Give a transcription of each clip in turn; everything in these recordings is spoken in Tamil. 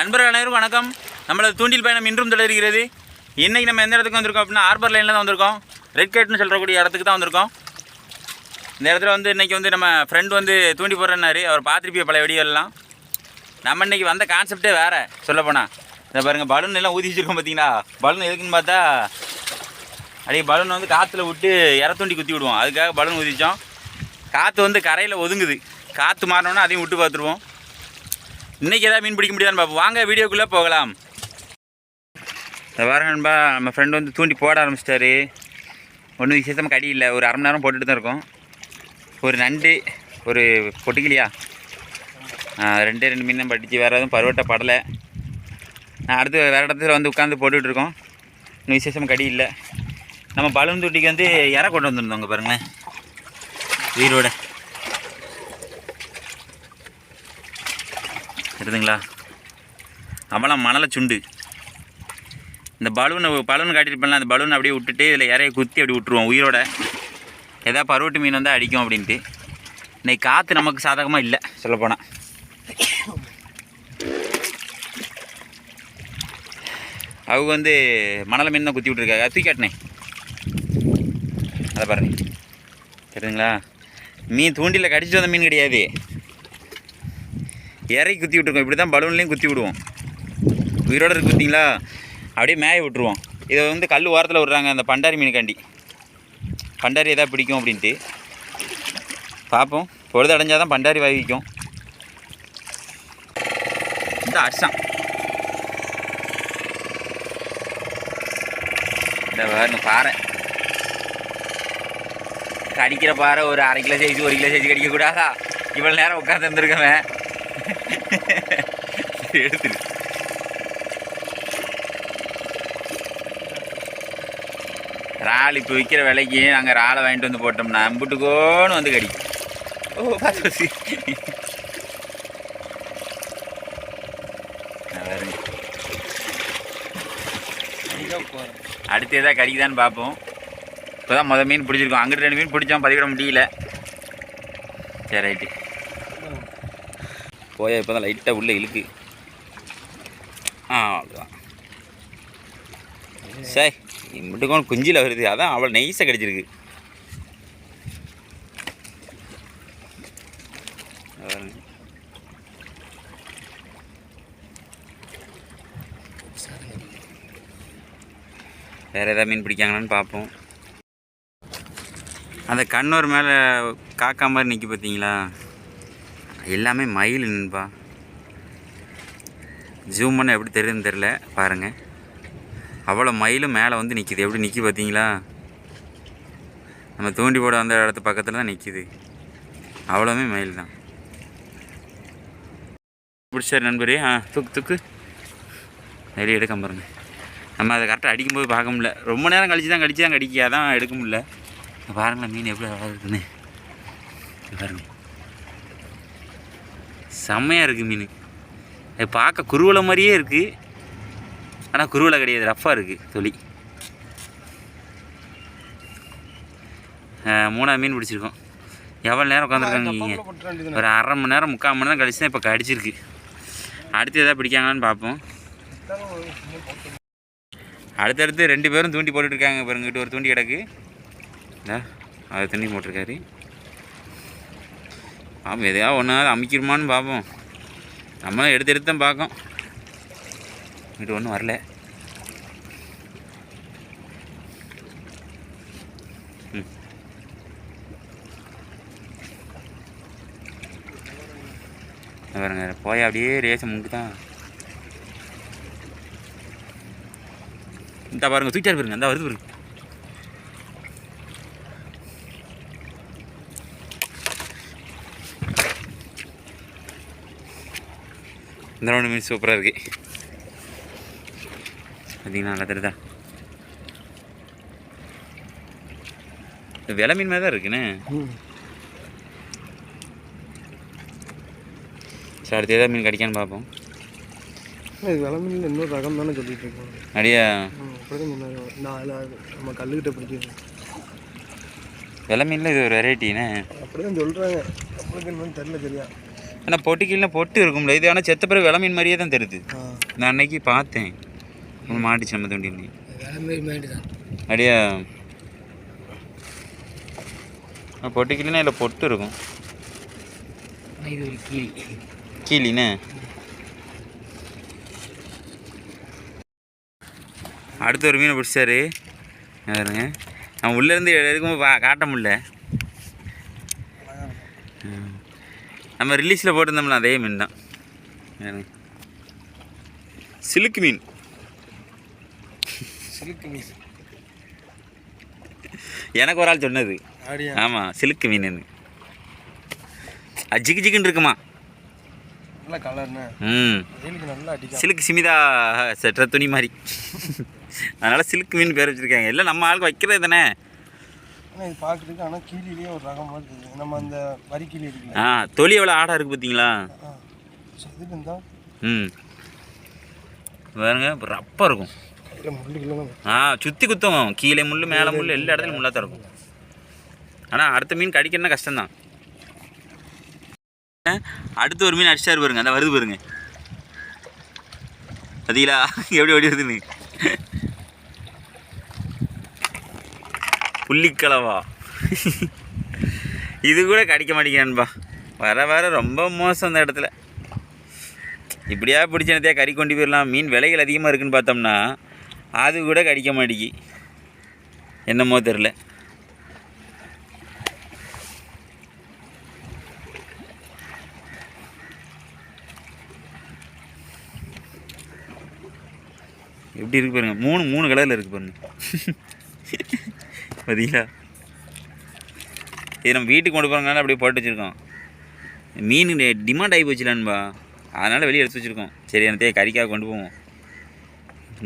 நண்பர்கள் அனைவரும் வணக்கம். நம்மளது தூண்டில் பயணம் இன்றும் தொடர்கிறது. இன்றைக்கி நம்ம எந்த இடத்துக்கு வந்திருக்கோம் அப்படின்னா ஆர்பர் லைனில் தான் வந்திருக்கோம். ரெட் கேட்னு சொல்லக்கூடிய இடத்துக்கு தான் வந்திருக்கோம். இந்த இடத்துல வந்து இன்றைக்கி வந்து நம்ம ஃப்ரெண்டு வந்து தூண்டி போடுறேன்னாரு. அவர் பார்த்துருப்பிய பழைய வெடிகள்லாம் நம்ம இன்னைக்கு வந்த கான்செப்டே வேறு சொல்லப்போனால் இந்த இதை பாருங்கள் பலூன் எல்லாம் ஊதி வச்சுருக்கோம் பார்த்தீங்களா பலூன் எதுக்குன்னு பார்த்தா அப்படியே பலூன் வந்து காற்றுல விட்டு இற தூண்டி குத்தி விடுவோம். அதுக்காக பலூன் ஊதிச்சோம் காற்று வந்து கரையில் ஒதுங்குது. காற்று மாறினோன்னா அதையும் விட்டு பார்த்துருவோம். இன்றைக்கி எதாவது மீன் பிடிக்க முடியாதுன்னு பார்ப்போம் வாங்க வீடியோக்குள்ளே போகலாம். இந்த வாரம் நண்பா நம்ம ஃப்ரெண்டு வந்து தூண்டி போட ஆரம்பிச்சிட்டாரு. ஒன்றும் விசேஷமாக கடி இல்லை. ஒரு அரை மணி நேரம் போட்டுட்டு தான் இருக்கோம். ஒரு நண்டு ஒரு பொட்டிக்கலையா ரெண்டு ரெண்டே ரெண்டு மீன் தான் படிச்சு வேறு எதுவும் பருவட்டை படலை. நான் அடுத்து வேறு இடத்துல வந்து உட்காந்து போட்டுட்ருக்கோம் இன்னும் விசேஷமாக கடி இல்லை. நம்ம பலூன் தொட்டிக்கு வந்து இற கொண்டு வந்துருந்தோங்க பாருங்களேன். உயிரோட. இருக்குதுங்களா அவலாம் மணலை சுண்டு. இந்த பலூனை பலூன் காட்டியிருப்பேன்ல அந்த பலூனை அப்படியே விட்டுட்டு இதில் இறைய குத்தி அப்படி விட்டுருவோம் உயிரோட. எதாவது பருவட்டு மீன் வந்தால் அடிக்கும் அப்படின்ட்டு. இன்னைக்கு காற்று நமக்கு சாதகமாக இல்லை சொல்லப்போனால் அவங்க வந்து மணலை மீன் தான் குத்தி விட்ருக்காங்க தூக்கி காட்டினேன் அதை பாருங்க. தெரியுதுங்களா? மீன் தூண்டியில் கடிச்சிட்டு வந்த மீன் கிடையாது. இறக்கி குத்தி விட்ருக்கோம் இப்படி தான் பலூன்லேயும் குத்தி விடுவோம். உயிரோடு இருக்கு பார்த்தீங்களா? அப்படியே மேய விட்ருவோம் இதை வந்து கல் ஓரத்தில் விட்றாங்க அந்த பண்டாரி மீனுக்காண்டி. பண்டாரி எதாவது பிடிக்கும் அப்படின்ட்டு. பார்ப்போம் பொழுது அடைஞ்சால் தான் பண்டாரி வாய்விக்கும் இந்த அர்ஷம் இந்த வேறு பாறை. கடிக்கிற பாறை ஒரு அரை கிலோ சைஸ் ஒரு கிலோ சைஸ் கடிக்கக்கூடாதா? இவ்வளோ நேரம் உட்காந்து எடுத்துரு இறால் இப்போ விற்கிற விலைக்கு நாங்கள் இறாலை வாங்கிட்டு வந்து போட்டோம்னா அம்புட்டுக்கோன்னு வந்து கடிக்கும். ஓ பார்த்து அடுத்து எதாவது கடிக்குதான்னு பார்ப்போம். இப்போ தான் மொதல் மீன் பிடிச்சிருக்கோம். அங்கிட்டு ரெண்டு மீன் பிடிச்சோம் பதிவிட முடியல. சரி ரைட்டு. போயா இப்போ தான் லைட்டாக உள்ளே இழுக்கு. ஆ அவ்வளோதான் சரி மட்டுக்கும் குஞ்சில் வருது. அதான் அவ்வளோ நெய்ஸாக கிடச்சிருக்கு. வேறு ஏதாவது மீன் பிடிக்காங்களான்னு பார்ப்போம். அந்த கண்ணூர் மேலே காக்கா மாதிரி நிற்கி பார்த்தீங்களா எல்லாமே மயில் நண்பா. ஜூம் பண்ண எப்படி தெரியுதுன்னு தெரில பாருங்கள் அவ்வளோ மயிலும் மேலே வந்து நிற்கிது எப்படி நிற்கி பார்த்தீங்களா நம்ம தூண்டி போட வந்த இடத்து பக்கத்தில் தான் நிற்கிது அவ்வளோவுமே மயில் தான். பிடிச்சார் நண்பரே. ஆ தூக்கு தூக்கு. நிறைய எடுக்க பாருங்க. நம்ம அதை கரெக்டாக அடிக்கும்போது பார்க்க முடியல. ரொம்ப நேரம் கழிச்சு தான் கடிச்சு தான் கடிக்காதான் எடுக்க முடியல. பாருங்களேன் மீன் எப்படி அழகாக இருக்குன்னு பாருங்கள் செம்மையாக இருக்குது மீன். அது பார்க்க குருவலை மாதிரியே இருக்குது ஆனால் குருவலை கிடையாது. ரஃப்பாக இருக்குது ஆஹ், மூணாவது மீன் பிடிச்சிருக்கோம். எவ்வளோ நேரம் உட்காந்துருக்காங்க ஒரு அரை மணி நேரம் முக்கால் மணி நேரம் கழிச்சு தான் இப்போ கடிச்சிருக்கு. அடுத்து எதாவது பிடிக்காங்களான்னு பார்ப்போம். அடுத்தடுத்து ரெண்டு பேரும் தூண்டி போட்டுட்டு இருக்காங்க பாருங்க. இங்கிட்டு ஒரு தூண்டி கிடக்கு. அது தண்ணி போட்டிருக்காரு. ஆமாம் எதையாவது ஒன்றாவது அமைக்கிறோமான்னு பார்ப்போம் நம்மளும் எடுத்து எடுத்து தான் பார்க்கோம் இங்கிட்டு ஒன்றும் வரல. ம். பாருங்க போய் அப்படியே ரேசம் முண்டு தான். இந்த பாருங்க தூக்கிட்டாரு பாருங்க இந்த வருது பாருங்க. இந்த ரவுண்டு மீன் சூப்பராக இருக்கு. பார்த்தீங்கன்னா நல்லா தெரியுதா? விலை மீன் மாதிரி தான் இருக்குண்ணே சரி அடுத்து ஏதாவது மீன் கிடைக்கான்னு பார்ப்போம். இது விளம்பில் இன்னொரு ரகம் தானே சொல்லிட்டு இருக்கோம். நான் அதில் நம்ம கல்லுக்கிட்ட பிடிக்கிறது விலை மீனில் இது ஒரு வெரைட்டிண்ணே அப்படிதான் சொல்கிறாங்க என்னன்னு தெரியல சரியா. ஆனால் பொட்டுக்கீழே பொட்டு இருக்கும்ல இது ஆனால் செத்த பிறகு விலை மீன் மாதிரியே தான் தெரியுது. நான் அன்னைக்கு பார்த்தேன். மாட்டுச்சு நம்ம தான். அப்படியா பொட்டு கிளினா இல்லை பொட்டு இருக்கும். கீழிண்ணே அடுத்து ஒரு மீனை பிடிச்சாரு. பாருங்க. அவன் உள்ளேருந்து எடுக்கும்போது பா காட்ட முடியல ம். நம்ம ரிலீஸில் போட்டிருந்தோம்ல அதே மீன் தான். சிலுக்கு மீன். சிலுக்கு மீஸ் எனக்கு ஒரு ஆள் சொன்னது. ஆமாம் சிலுக்கு மீன் அது ஜிகு ஜிகுன்னு இருக்குமா? ம். சிலுக்கு சிமிதா செட்டுற துணி மாதிரி. அதனால் சிலுக்கு மீன் பேர் வச்சுருக்காங்க. இல்லை நம்ம ஆளுக்கு வைக்கிறது தானே? ஆனால் இது பார்க்குறதுக்கு ஆனால் கீழிலேயே ஒரு ரகம் மாதிரி நம்ம அந்த வரி கீழி இருக்குல்ல? ஆ தொலி எவ்வளோ ஆடாக இருக்குது பார்த்தீங்களா ஆ இது இருந்தால் ம். பாருங்க ரப்பாக இருக்கும். ஆ சுற்றி குத்தும். கீழே முள் மேலே முள் எல்லா இடத்துலையும் முள்ளாக தான் இருக்கும். ஆனால் அடுத்த மீன் கடிக்கணும்னா கஷ்டம்தான். அடுத்து ஒரு மீன் அடிச்சாரு பாருங்க. அந்த வருது பாருங்க. பார்த்தீங்களா எப்படி ஓடி வருதுன்னு. புள்ளிக்கலவா இது கூட கடிக்க மாட்டேங்கிறான்பா வர வர ரொம்ப மோசம் அந்த இடத்துல. இப்படியா பிடிச்சனத்தையா கறி கொண்டு போயிடலாம் மீன் விலைகள் அதிகமாக இருக்குதுன்னு பார்த்தோம்னா அது கூட கடிக்க மாட்டேங்கி. என்னமோ தெரில எப்படி இருக்கு பாருங்க. மூணு மூணு கலரில் இருக்கு பாருங்க. பார்த்தீங்களா இது நம்ம வீட்டுக்கு கொண்டு போகிறனால அப்படியே போட்டு வச்சுருக்கோம். மீன் டிமாண்ட் ஆகி போச்சுலான்பா அதனால் வெளியே எடுத்து வச்சுருக்கோம். சரி எனக்கு கறிக்காக கொண்டு போவோம்.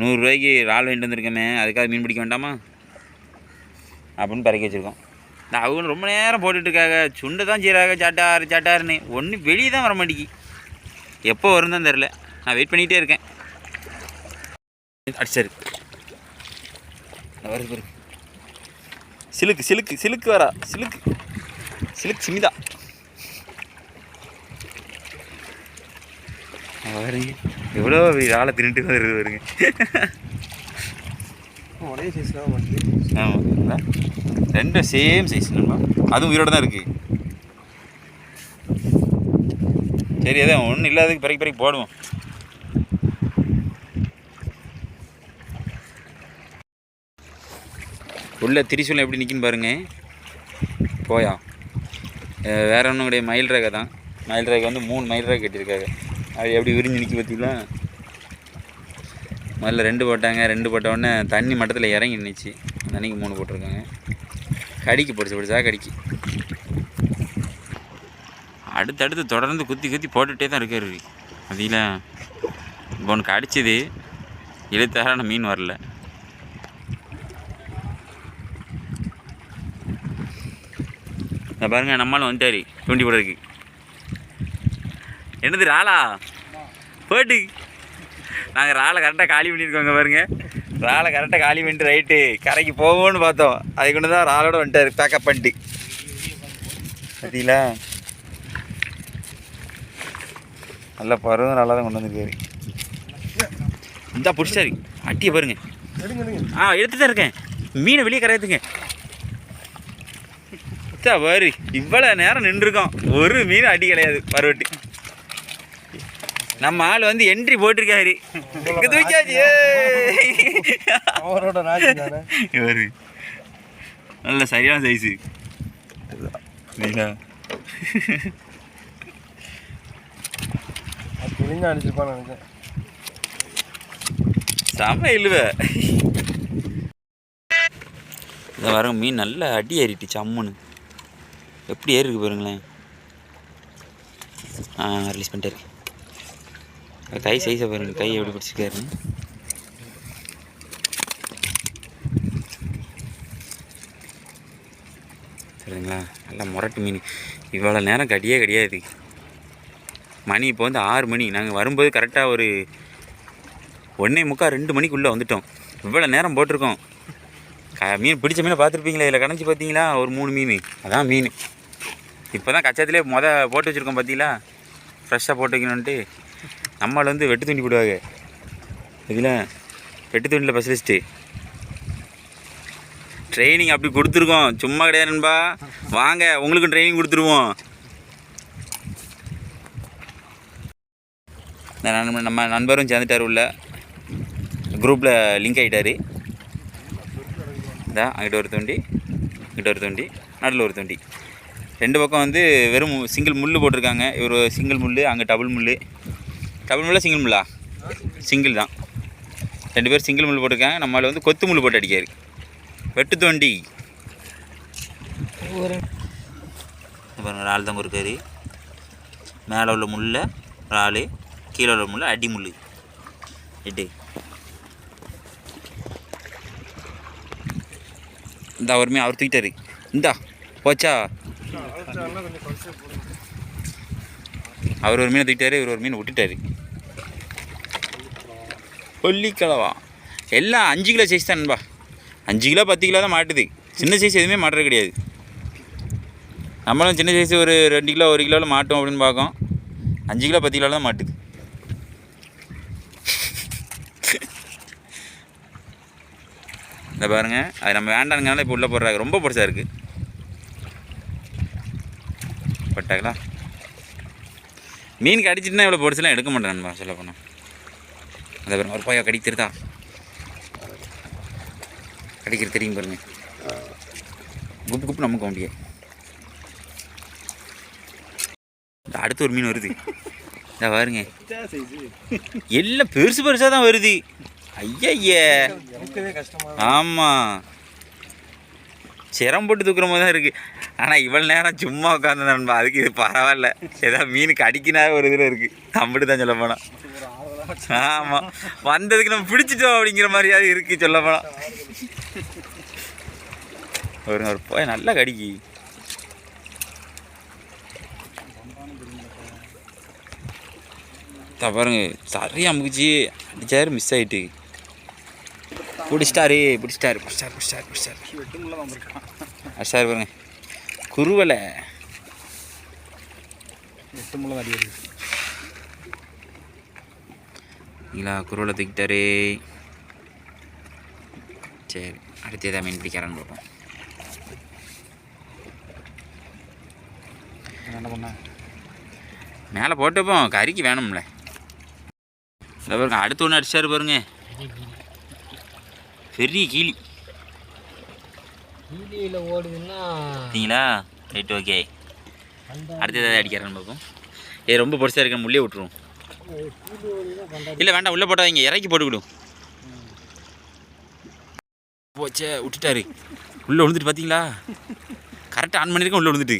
நூறுரூவாய்க்கு இறால் வாங்கிட்டு வந்திருக்கோமே. அதுக்காக மீன் பிடிக்க வேண்டாமா? அப்படின்னு பறக்க வச்சுருக்கோம். இந்த அவங்க ரொம்ப நேரம் போட்டுட்ருக்காங்க சுண்டை தான் செய்கிறாங்க சாட்டாரு சாட்டாருன்னு ஒன்றும் வெளியே தான் வர மாட்டேங்கி. எப்போ வரும் தான் தெரில நான் வெயிட் பண்ணிகிட்டே இருக்கேன். அடிச்சாரு. வருது சிலுக்கு சிலுக்கு சிலுக்கு வரா சிலுக்கு. சிலுக்கு சிமிதா. பாருங்க எவ்வளோ பெரிய ஆளை தின்னுட்டு வருது பாருங்க. ஒரே சைஸ் தான் ஆமாம் ரெண்டும் சேம் சைஸ் நண்பா. அதுவும் உயிரோட தான் இருக்குது சரி அதான் ஒன்றும் இல்லாததுக்கு பிறகு பிறகு போடுவோம். உள்ளே திரிசூலம் எப்படி நிற்குன்னு பாருங்க. போயா. வேறு ஒன்றும் கிடையாது. மயில் ரேகை தான். மயில் ரேகை வந்து மூணு மயில் ரேகை கட்டியிருக்காங்க. அது எப்படி விரிஞ்சு நிற்க பார்த்தீங்களா முதல்ல ரெண்டு போட்டாங்க. ரெண்டு போட்ட உடனே தண்ணி மட்டத்தில் இறங்கி நின்றுச்சு தண்ணிக்கு மூணு போட்டிருக்காங்க. கடிக்கு பிடிச்சி பிடிச்சா கடிக்கு. அடுத்தடுத்து தொடர்ந்து குத்தி குத்தி போட்டுகிட்டே தான் இருக்காரு. அதில் இப்போ ஒன்று கடிச்சது இழுத்தாரான மீன் வரல. இந்த பாருங்க நம்மளும் வந்துட்டாரு. தூண்டி போடுறதுக்கு. என்னது ராலா போட்டு நாங்கள் ராலை கரெக்டாக காலி பண்ணியிருக்கோங்க பாருங்க. ராலை கரெக்டாக காலி பண்ணிட்டு ரைட்டு கரைக்கு போவோம்னு பார்த்தோம். அதுக்கு கொண்டு தான் ராலோட வந்துட்டார் பேக்கப் பண்ணிட்டு. பார்த்தீங்களா? நல்ல பருவம் நல்லா தான் கொண்டு வந்திருக்காரு. இந்த பிடிச்சாரு அட்டியை பாருங்க. ஆ எடுத்து தான் இருக்கேன். மீனை வெளியே கரையாத்துங்க. அத்தா பாரு இவ்வளோ நேரம் நின்றுருக்கோம். ஒரு மீன் அடி கிடையாது பருவட்டு. நம்ம ஆள் வந்து என்ட்ரி போட்டிருக்காரு. தானே இவரு. நல்ல சரியான சைஸு செம்ம இழுவ. இந்த வர மீன் நல்ல அடி ஏறிட்டுச்சு அம்முன்னு எப்படி ஏறி இருக்குது பாருங்களேன்? ஆ ரிலீஸ் பண்ணிட்டாரு கை சைஸை பாருங்கள் கை எப்படி பிடிச்சிருக்காரு சரிங்களா? நல்லா முரட்டு மீன். இவ்வளோ நேரம் கடியே கிடையாது. மணி இப்போ வந்து ஆறு மணி. நாங்கள் வரும்போது கரெக்டாக ஒரு ஒன்றே முக்கால் ரெண்டு மணிக்குள்ளே வந்துட்டோம். இவ்வளோ நேரம் போட்டிருக்கோம். க மீன் பிடிச்ச மீனை பார்த்துருப்பீங்களா? இதில் கடைஞ்சி பார்த்தீங்களா? ஒரு மூணு மீன். அதான் மீன். இப்போ தான் கச்சத்துலேயே மொதல் போட்டு வச்சுருக்கோம் பார்த்தீங்களா ஃப்ரெஷ்ஷாக போட்டு வைக்கணுன்ட்டு நம்மளை வந்து வெட்டு துண்டி போடுவாங்க. இதில் வெட்டு தூண்டில் ஸ்பெஷலிஸ்ட்டு ட்ரைனிங் அப்படி கொடுத்துருக்கோம். சும்மா கிடையாது நண்பா. வாங்க உங்களுக்கும் ட்ரைனிங் கொடுத்துருவோம். இந்த நம்ம நண்பரும் சேர்ந்துட்டார் உள்ள. குரூப்பில் லிங்க் ஆகிட்டாரு இதா அங்கிட்ட ஒரு தூண்டி இங்கிட்ட ஒரு தூண்டி நடுவில் ஒரு தூண்டி. ரெண்டு பக்கம் வந்து வெறும் சிங்கிள் முள் போட்டிருக்காங்க. இவர் சிங்கிள் முள் அங்கே டபுள் முள் டபுள் முள்ளா சிங்கிள் முள்ளா? சிங்கிள் தான். ரெண்டு பேர் சிங்கிள் முள் போட்டிருக்காங்க. நம்மளால் வந்து கொத்து முள் போட்டு அடிக்காரு. வெட்டு தோண்டி. பாருங்க ஒரு ஆள் தான் இருக்காரு மேலே உள்ள முள்ள ஒரு ஆள். கீழே உள்ள முள்ள அடி முள் எட்டு. இந்த அவருமே அவர் தூக்கிட்டாரு. இந்தா போச்சா? அவர் ஒரு மீனை தூக்கிட்டாரு இவர் ஒரு மீனை விட்டுட்டாரு. கொல்லிக்கலவா? எல்லாம் அஞ்சு கிலோ சைஸ் தான்பா அஞ்சு கிலோ பத்து கிலோ தான் மாட்டுது. சின்ன சைஸ் எதுவுமே மாட்டுறது கிடையாது. நம்மளும் சின்ன சைஸ் ஒரு ரெண்டு கிலோ ஒரு கிலோவில் மாட்டோம் அப்படின்னு பார்க்கோம். அஞ்சு கிலோ பத்து கிலோ தான் மாட்டுது. இந்த பாருங்க அது நம்ம வேண்டாங்கிறனால இப்போ உள்ளே போடுறாங்க. ரொம்ப பெருசாக இருக்குது பட்டாங்களா? மீன் கடிச்சிட்டுனா இவ்வளோ பொருசெல்லாம் எடுக்க மாட்டேன் நண்பா சொல்ல போனால் அதை பாருங்க ஒரு பாயா கடிக்கிறதா? கடிக்கிற தெரியும் பாருங்க. குப்பு குப்பு நமக்கு வண்டியே. அடுத்து ஒரு மீன் வருது. இந்த பாருங்க. எல்லாம் பெருசு பெருசாக தான் வருது. எனக்கவே கஷ்டமா ஆமாம் சிரம் போட்டு தூக்குற மாதிரி தான் இருக்குது ஆனால் இவ்வளோ நேரம் சும்மா உட்காந்து நண்பா. அதுக்கு இது பரவாயில்ல. ஏதாவது மீனுக்கு அடிக்கினாவே ஒரு இதில் இருக்குது அம்பிட்டு தான் சொல்ல போனால் ஆமாம் வந்ததுக்கு நம்ம பிடிச்சிட்டோம் அப்படிங்கிற மாதிரியாவது இருக்குது சொல்ல போனால் ஒரு ஒரு போய் நல்லா கடிக்கு. பாருங்க சரியா அமுக்குச்சு அடிச்சாரு மிஸ் ஆயிட்டு. பிடிச்சிட்டாரு பிடிச்சிட்டாரு பிடிச்சிட்டாரு பிடிச்சிட்டாரு பிடிச்சிட்டாரு. அடிச்சாரு பாருங்க. குருவலை. வெட்டுமுள்ள அடி வருது. இல்லா குருவலை தூக்கிட்டாரு. சரி அடுத்து எதாவது மீன் பிடிக்கிறான்னு பார்ப்போம். என்ன பண்ண? மேலே போட்டுப்போம் கறிக்கு வேணும்ல. இந்த பாருங்க அடுத்து ஒன்று அடிச்சாரு பாருங்க. பெரிய கீழி. வீடியோவில் ஓடுதுன்னா பார்த்தீங்களா? ரைட் ஓகே அடுத்து எதாவது அடிக்கிறான்னு பார்ப்போம் ஏ ரொம்ப பொடிசா இருக்க முள்ளே விட்டுருவோம் இல்லை வேண்டாம் உள்ளே போட்டாதீங்க இறக்கி போட்டுக்கிடும் போச்சே விட்டுட்டாரு. உள்ளே விழுந்துட்டு பார்த்தீங்களா கரெக்டாக ஆன் பண்ணியிருக்கேன் உள்ளே விழுந்துட்டு.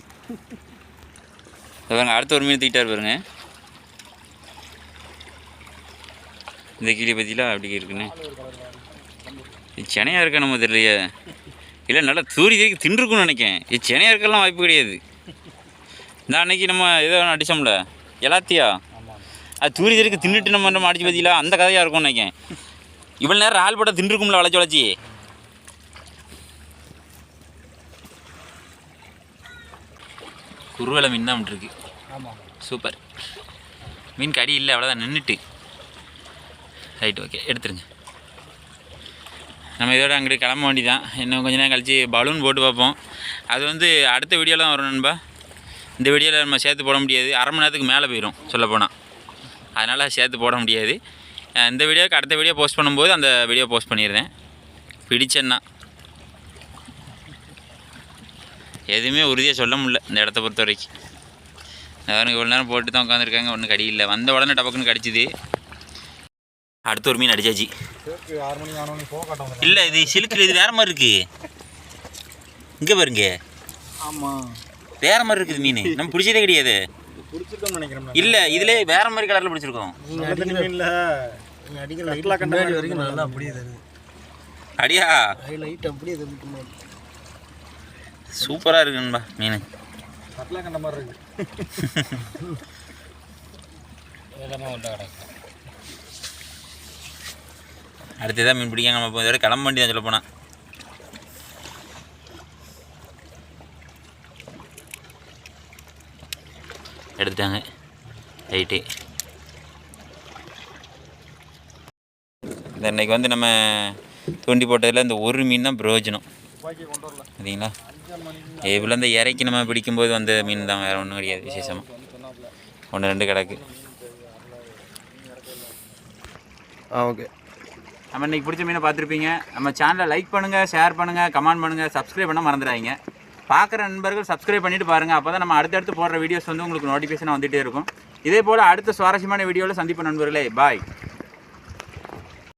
பாருங்க அடுத்த ஒரு மீன் தூக்கிட்டாரு பாருங்க. இந்த கிளி பற்றிலாம் அப்படி இருக்குன்னு. சென்னையாக இருக்க நம்ம தெரியலையே. இல்லை நல்லா தூரி தேக்கி தின்றுருக்குன்னு நினைக்கேன் இது சென்னையாக இருக்கலாம் வாய்ப்பு கிடையாது. இந்த அன்னைக்கு நம்ம ஏதோ ஒன்று அடித்தோம்ல எல்லாத்தியா? அது தூரி தெருக்கு தின்னுட்டு நம்ம நம்ம அடிச்சு பார்த்தீங்களா அந்த கதையாக இருக்கும்னு நினைக்கேன் இவ்வளோ நேரம் ஆள் போட்டால் தின்றுருக்கும்ல வளைச்சி வளைச்சி? குருவலை மீன் தான் இருக்கு. சூப்பர். மீன் கடி இல்லை அவ்வளோதான் நின்றுட்டு. ரைட் ஓகே எடுத்துருங்க. நம்ம இதோட அங்கிட்டு கிளம்ப வேண்டி தான் இன்னும் கொஞ்ச நேரம் கழித்து பலூன் போட்டு பார்ப்போம். அது வந்து அடுத்த வீடியோவில் தான் வரும் நண்பா. இந்த வீடியோவில் நம்ம சேர்த்து போட முடியாது. அரை மணி நேரத்துக்கு மேலே போயிடும் சொல்லப்போனால் அதனால் சேர்த்து போட முடியாது. இந்த வீடியோவுக்கு அடுத்த வீடியோ போஸ்ட் பண்ணும்போது அந்த வீடியோ போஸ்ட் பண்ணிடுறேன். பிடிச்சேன்னா. எதுவுமே உறுதியாக சொல்ல முடியல இந்த இடத்த பொறுத்த வரைக்கும். அவனுக்கு இவ்வளோ நேரம் போட்டு தான் உட்காந்துருக்காங்க ஒன்றும் கடி இல்லை வந்த உடனே டபக்குன்னு கடிச்சிது. அடுத்த ஒரு மீன் அடிச்சாச்சு. இல்லை இது சிலுக்கு இது வேற மாதிரி இருக்கு. இங்கே பாருங்க. ஆமாம் வேற மாதிரி இருக்குது மீன். நம்ம பிடிச்சதே கிடையாது. இல்லை இதுல வேற மாதிரி கலரில் பிடிச்சிருக்கோம். அடியா? சூப்பராக இருக்கு நண்பா மீன். கண்ட மாதிரி இருக்கு. அடுத்து தான் மீன் பிடிக்காம நம்ம இதோட கிளம்ப வண்டி தான் சொல்ல போனால் எடுத்துட்டாங்க. ரைட்டு இந்த இன்னைக்கு வந்து நம்ம தூண்டி போட்டதில் இந்த ஒரு மீன் தான் பிரயோஜனம். சரிங்களா? இவ்வளோ இந்த இறைக்கு நம்ம பிடிக்கும்போது வந்த மீன் தான் வேறு ஒன்றும் கிடையாது விசேஷமாக ஒன்று ரெண்டு கிடக்கு. ஆ ஓகே. நம்ம இன்றைக்கி பிடிச்ச மீனை பார்த்துருப்பீங்க. நம்ம சேனலை லைக் பண்ணுங்கள் ஷேர் பண்ணுங்கள் கமெண்ட் பண்ணுங்கள் சப்ஸ்கிரைப் பண்ண மறந்துடாதீங்க. பார்க்குற நண்பர்கள் சப்ஸ்கிரைப் பண்ணிவிட்டு பாருங்கள் அப்போ தான் நம்ம அடுத்தடுத்து போடுற வீடியோஸ் வந்து உங்களுக்கு நோட்டிஃபிகேஷன் வந்துகிட்டே இருக்கும். இதே போல் அடுத்த சுவாரஸ்யமான வீடியோவில் சந்திப்போம் நண்பர்களே. பாய்